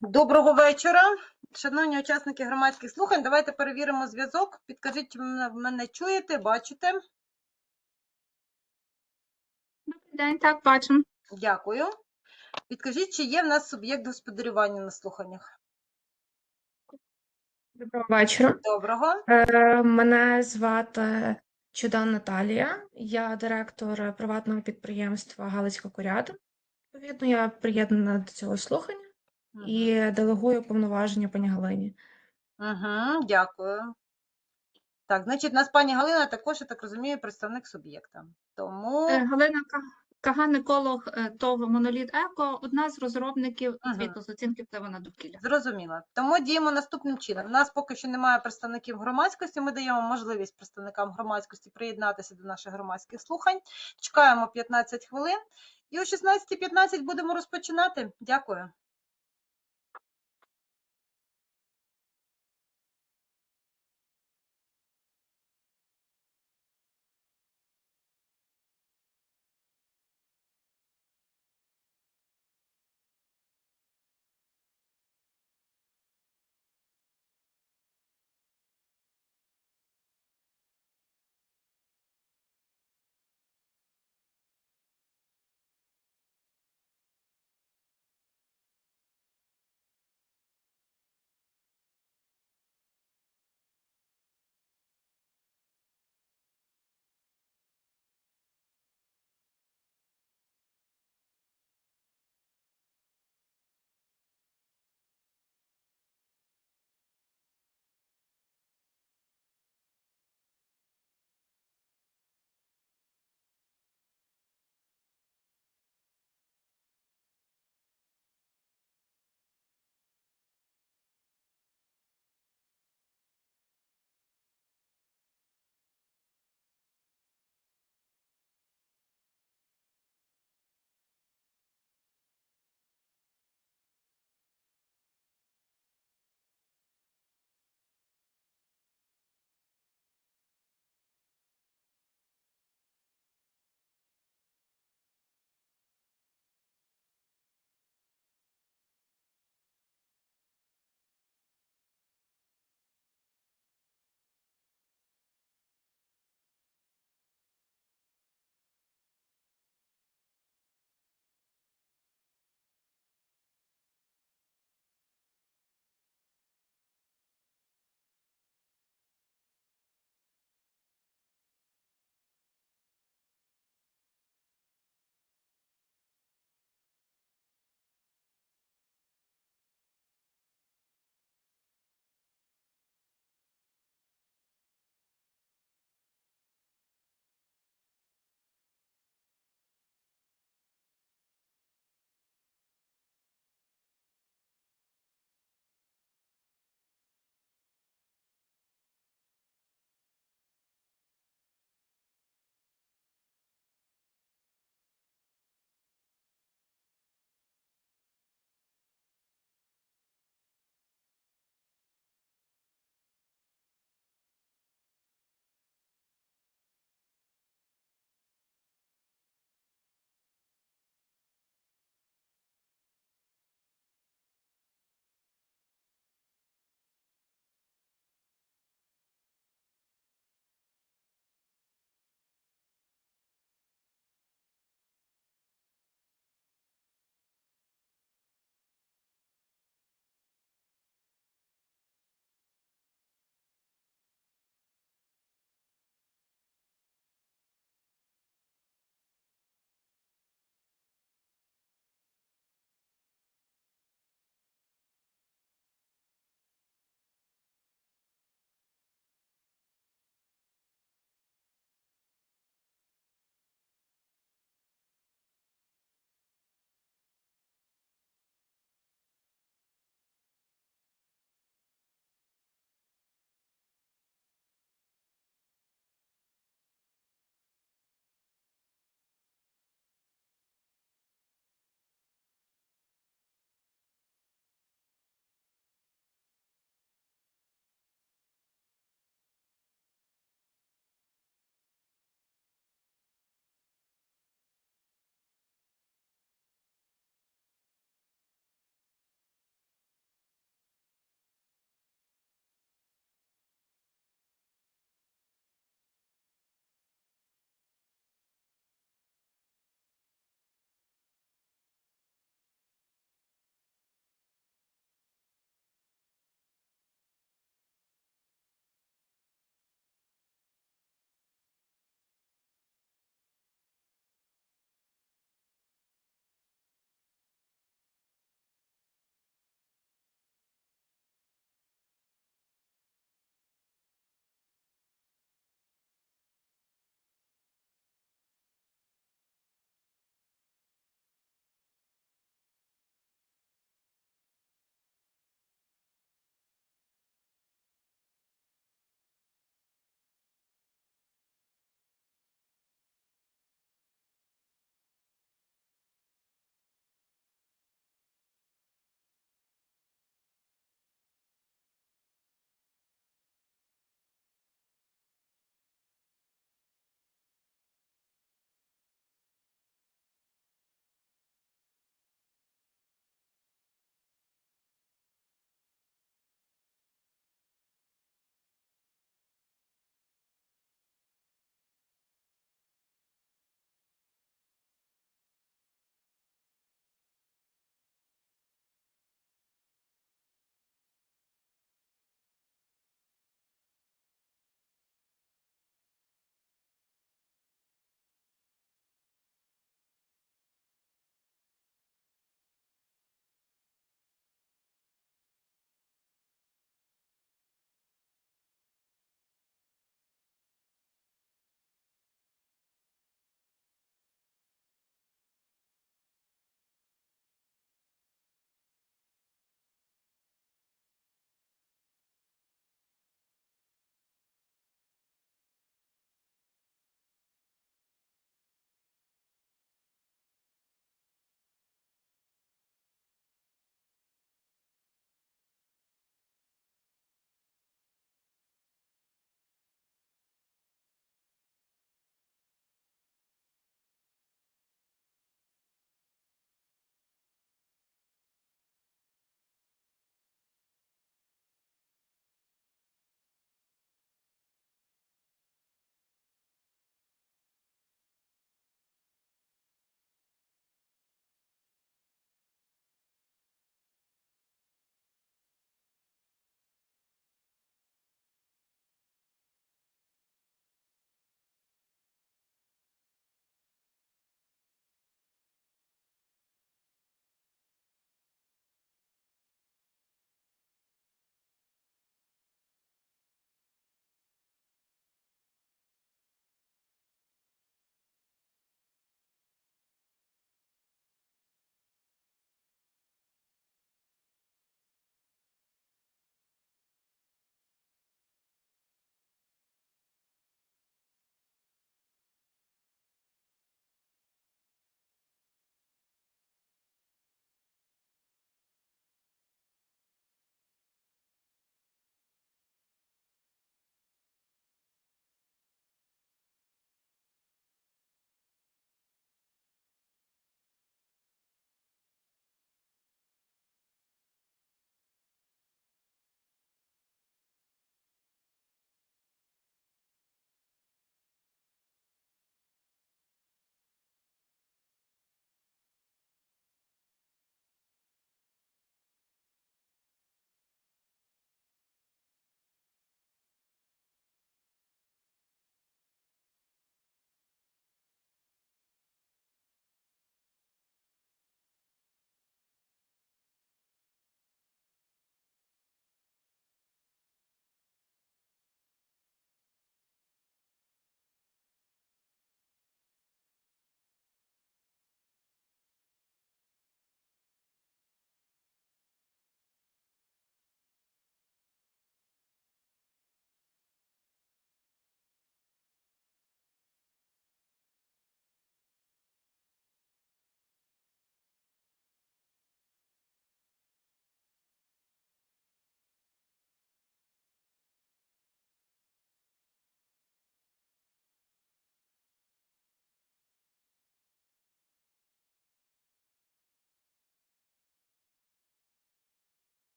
Доброго вечора, шановні учасники громадських слухань. Давайте перевіримо зв'язок. Підкажіть, чи мене, мене чуєте, бачите? Добрий день, так, бачимо. Дякую. Підкажіть, чи є в нас суб'єкт господарювання на слуханнях? Доброго вечора. Доброго. Е, Мене звати Чудан Наталія. Я директор приватного підприємства Галицька Курята. Відповідно, я приєднана до цього слухання і делегую повноваження пані Галині. Угу, дякую. Так, значить, у нас пані Галина також, я так розумію, представник суб'єкта. Тому Е, Галина Ка- Каган, еколог е, ТОВ Моноліт Еко, одна з розробників звіту з оцінки впливу на довкілля. Зрозуміло. Тому діємо наступним чином. У нас поки що немає представників громадськості. Ми даємо можливість представникам громадськості приєднатися до наших громадських слухань. Чекаємо 15 хвилин і о 16.15 будемо розпочинати. Дякую.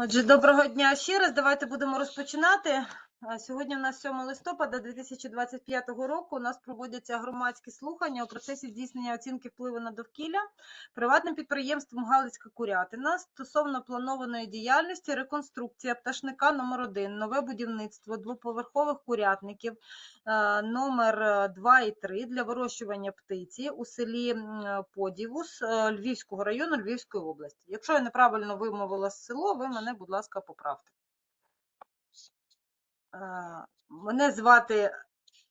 Отже, доброго дня ще раз. Давайте будемо розпочинати. А Сьогодні у нас 7 листопада 2025 року. У нас проводяться громадські слухання у процесі здійснення оцінки впливу на довкілля приватним підприємством Галицька Курятина стосовно планованої діяльності реконструкція пташника номер 1 нове будівництво двоповерхових курятників е, номер 2 і 3 для вирощування птиці у селі Подівус е, Львівського району Львівської області. Якщо я неправильно вимовила село, ви мене, будь ласка, поправте. Е, Мене звати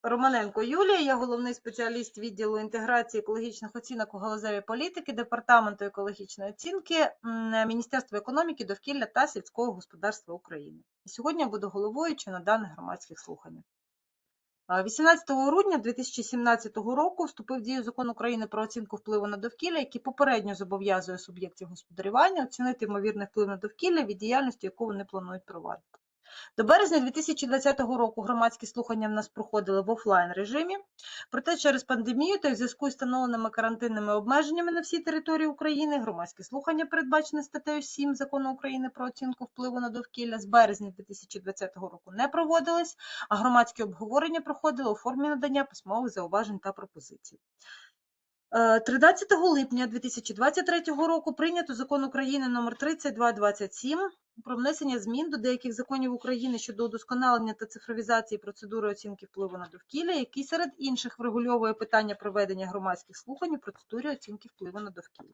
Романенко Юлія, я головний спеціаліст відділу інтеграції екологічних оцінок у галузевій політики Департаменту екологічної оцінки Міністерства економіки, довкілля та сільського господарства України. І сьогодні я буду головуючою на даних громадських слуханнях. Е, 18 грудня 2017 року вступив в дію закон України про оцінку впливу на довкілля, який попередньо зобов'язує суб'єктів господарювання оцінити ймовірний вплив на довкілля від діяльності, яку вони планують провадити. До березня 2020 року громадські слухання в нас проходили в офлайн режимі. Проте через пандемію та в зв'язку з встановленими карантинними обмеженнями на всій території України громадські слухання, передбачені статтею 7 закону України про оцінку впливу на довкілля, з березня 2020 року не проводились, а громадські обговорення проходили у формі надання письмових зауважень та пропозицій. Е, 13 липня 2023 року прийнято закон України номер 3227 про внесення змін до деяких законів України щодо удосконалення та цифровізації процедури оцінки впливу на довкілля, який серед інших врегульовує питання проведення громадських слухань у процедурі оцінки впливу на довкілля.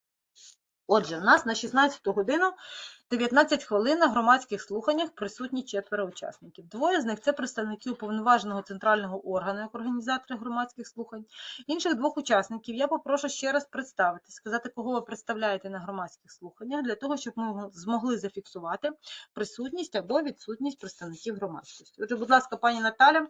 Отже, у нас на 16 годину 19 хвилин на громадських слуханнях присутні четверо учасників. Двоє з них це представники уповноваженого центрального органу як організатори громадських слухань. Інших двох учасників я попрошу ще раз представити, сказати, кого ви представляєте на громадських слуханнях, для того, щоб ми змогли зафіксувати присутність або відсутність представників громадськості. Отже, будь ласка, пані Наталя.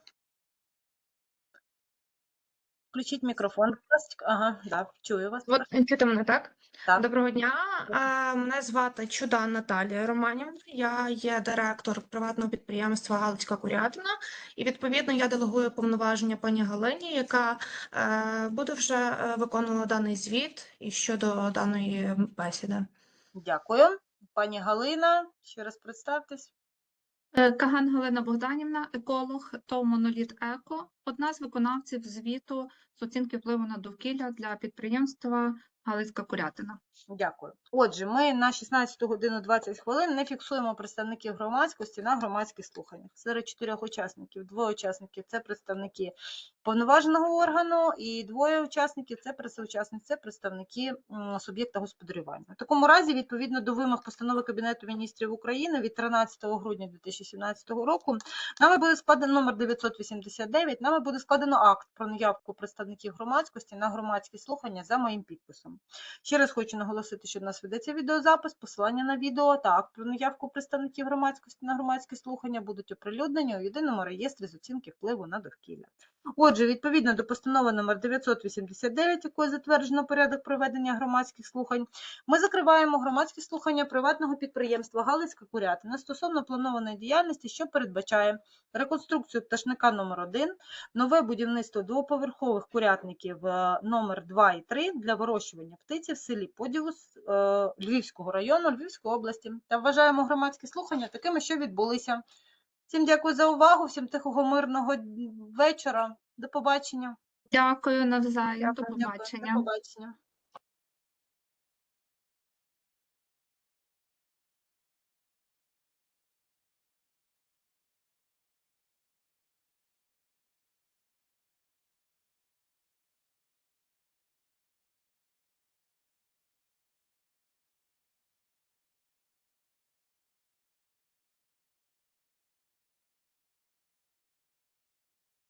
Включіть мікрофон. будь ласка. Ага, да, чую вас. От чути мене так? Так. Доброго дня. Е, Мене звати Чудан Наталія Романівна. Я є директор приватного підприємства Галицька Курятина, і відповідно я делегую повноваження пані Галині, яка е, буде вже е, виконувала даний звіт і щодо даної бесіди. Дякую. Пані Галина, ще раз представтесь. Е, Каган Галина Богданівна, еколог ТОВ «Моноліт Еко», одна з виконавців звіту з оцінки впливу на довкілля для підприємства Галицька Курятина. Дякую. Отже, ми на 16 годину 20 хвилин не фіксуємо представників громадськості на громадських слуханнях. Серед чотирьох учасників, двоє учасників це представники повноваженого органу, і двоє учасників це присоучасники, це представники суб'єкта господарювання. В такому разі, відповідно до вимог постанови Кабінету міністрів України від 13 грудня 2017 року, нами буде складено номер 989, нами буде складено акт про наявку представників громадськості на громадські слухання за моїм підписом. Ще раз хочу наголосити, що в нас ведеться відеозапис, посилання на відео та акт про наявку представників громадськості на громадські слухання будуть оприлюднені у єдиному реєстрі з оцінки впливу на довкілля. Отже, відповідно до постанови номер 989, якою затверджено порядок проведення громадських слухань, ми закриваємо громадські слухання приватного підприємства Галицька Курятина стосовно планованої діяльності, що передбачає реконструкцію пташника номер 1 нове будівництво двоповерхових курятників е, номер 2 і 3 для вирощування птиці в селі Поділус е, Львівського району Львівської області. Та вважаємо громадські слухання такими, що відбулися. Всім дякую за увагу, всім тихого мирного вечора. До побачення. Дякую навзаєм. До Дякую, До побачення. побачення.